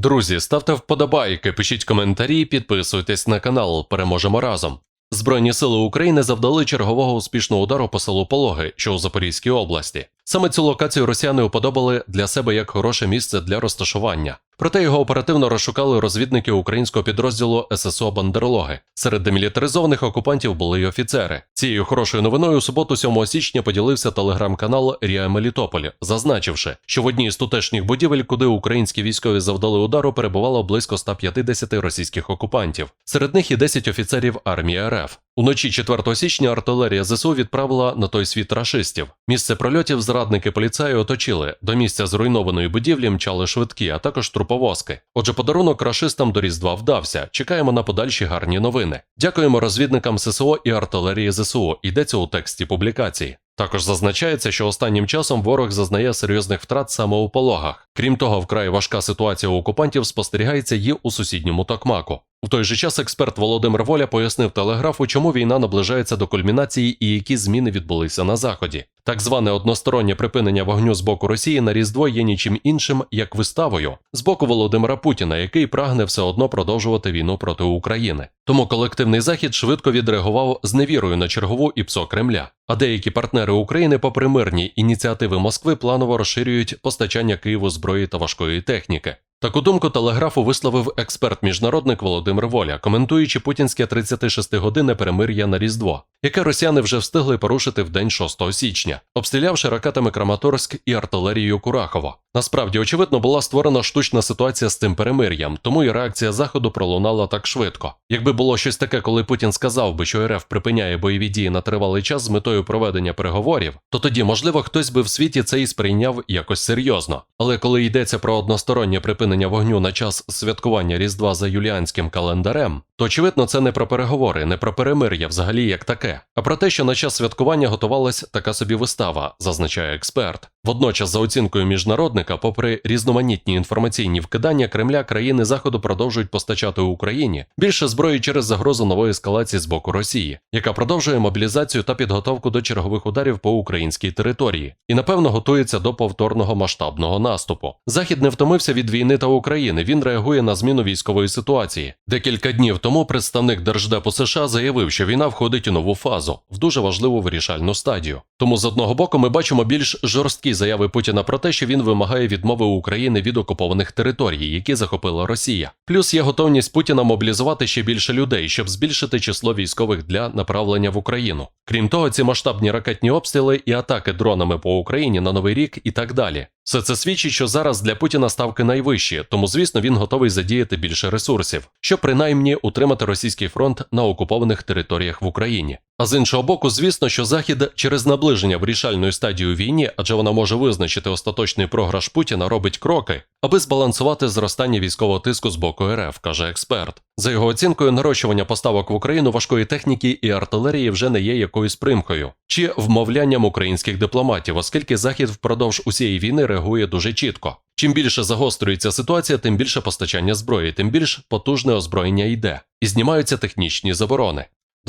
Друзі, ставте вподобайки, пишіть коментарі, підписуйтесь на канал. Переможемо разом. Збройні сили України завдали чергового успішного удару по селу Пологи, що у Запорізькій області. Саме цю локацію росіяни уподобали для себе як хороше місце для розташування. Проте його оперативно розшукали розвідники українського підрозділу ССО Бандерлоги. Серед демілітаризованих окупантів були й офіцери. Цією хорошою новиною у суботу, 7 січня, поділився телеграм-канал Ріа Мелітополь, зазначивши, що в одній з тутешніх будівель, куди українські військові завдали удару, перебувало близько 150 російських окупантів. Серед них і 10 офіцерів армії РФ. Уночі 4 січня артилерія ЗСУ відправила на той світ рашистів. Місце прольотів зрадники поліцаї оточили. До місця зруйнованої будівлі мчали швидкі, а також труповозки. Отже, подарунок рашистам до Різдва вдався. Чекаємо на подальші гарні новини. Дякуємо розвідникам ССО і артилерії ЗСУ. Йдеться у тексті публікації. Також зазначається, що останнім часом ворог зазнає серйозних втрат саме у пологах. Крім того, вкрай важка ситуація у окупантів спостерігається і у сусідньому Токмаку. В той же час експерт Володимир Воля пояснив телеграфу, чому війна наближається до кульмінації і які зміни відбулися на заході. Так зване одностороннє припинення вогню з боку Росії на Різдво є нічим іншим як виставою з боку Володимира Путіна, який прагне все одно продовжувати війну проти України. Тому колективний захід швидко відреагував з невірою на чергову ІПСО Кремля. А деякі партнери України, попри мирні ініціативи Москви, планово розширюють постачання Києву зброї та важкої техніки. Таку думку телеграфу висловив експерт-міжнародник Володимир Воля, коментуючи путінське 36-годинне перемир'я на Різдво, яке росіяни вже встигли порушити в день 6 січня, обстрілявши ракетами Краматорськ і артилерією Курахово. Насправді, очевидно, була створена штучна ситуація з цим перемир'ям, тому і реакція Заходу пролунала так швидко. Якби було щось таке, коли Путін сказав би, що РФ припиняє бойові дії на тривалий час з метою проведення переговорів, то тоді, можливо, хтось би в світі це і сприйняв якось серйозно. Але коли йдеться про одностороннє припинення вогню на час святкування Різдва за юліанським календарем, то очевидно це не про переговори, не про перемир'я взагалі як таке, а про те, що на час святкування готувалась така собі вистава, зазначає експерт. Водночас, за оцінкою міжнародника, попри різноманітні інформаційні вкидання, Кремля країни Заходу продовжують постачати Україні більше зброї через загрозу нової ескалації з боку Росії, яка продовжує мобілізацію та підготовку до чергових ударів по українській території, і напевно готується до повторного масштабного наступу. Захід не втомився від війни та України. Він реагує на зміну військової ситуації. Декілька днів тому представник Держдепу США заявив, що війна входить у нову фазу в дуже важливу вирішальну стадію. Тому з одного боку ми бачимо більш жорсткі заяви Путіна про те, що він вимагає відмови України від окупованих територій, які захопила Росія. Плюс є готовність Путіна мобілізувати ще більше людей, щоб збільшити число військових для направлення в Україну. Крім того, ці масштабні ракетні обстріли і атаки дронами по Україні на новий рік і так далі. Все це свідчить, що зараз для Путіна ставки найвищі, тому звісно він готовий задіяти більше ресурсів, щоб принаймні утримати російський фронт на окупованих територіях в Україні. А з іншого боку, звісно, що Захід через наближення вирішальної стадії у війні, адже вона може визначити остаточний програш Путіна, робить кроки, аби збалансувати зростання військового тиску з боку РФ, каже експерт. За його оцінкою, нарощування поставок в Україну важкої техніки і артилерії вже не є якоюсь примкою чи вмовлянням українських дипломатів, оскільки Захід впродовж усієї війни реагує дуже чітко. Чим більше загострюється ситуація, тим більше постачання зброї, тим більш потужне озброєння йде, і знімаються технічні заборони.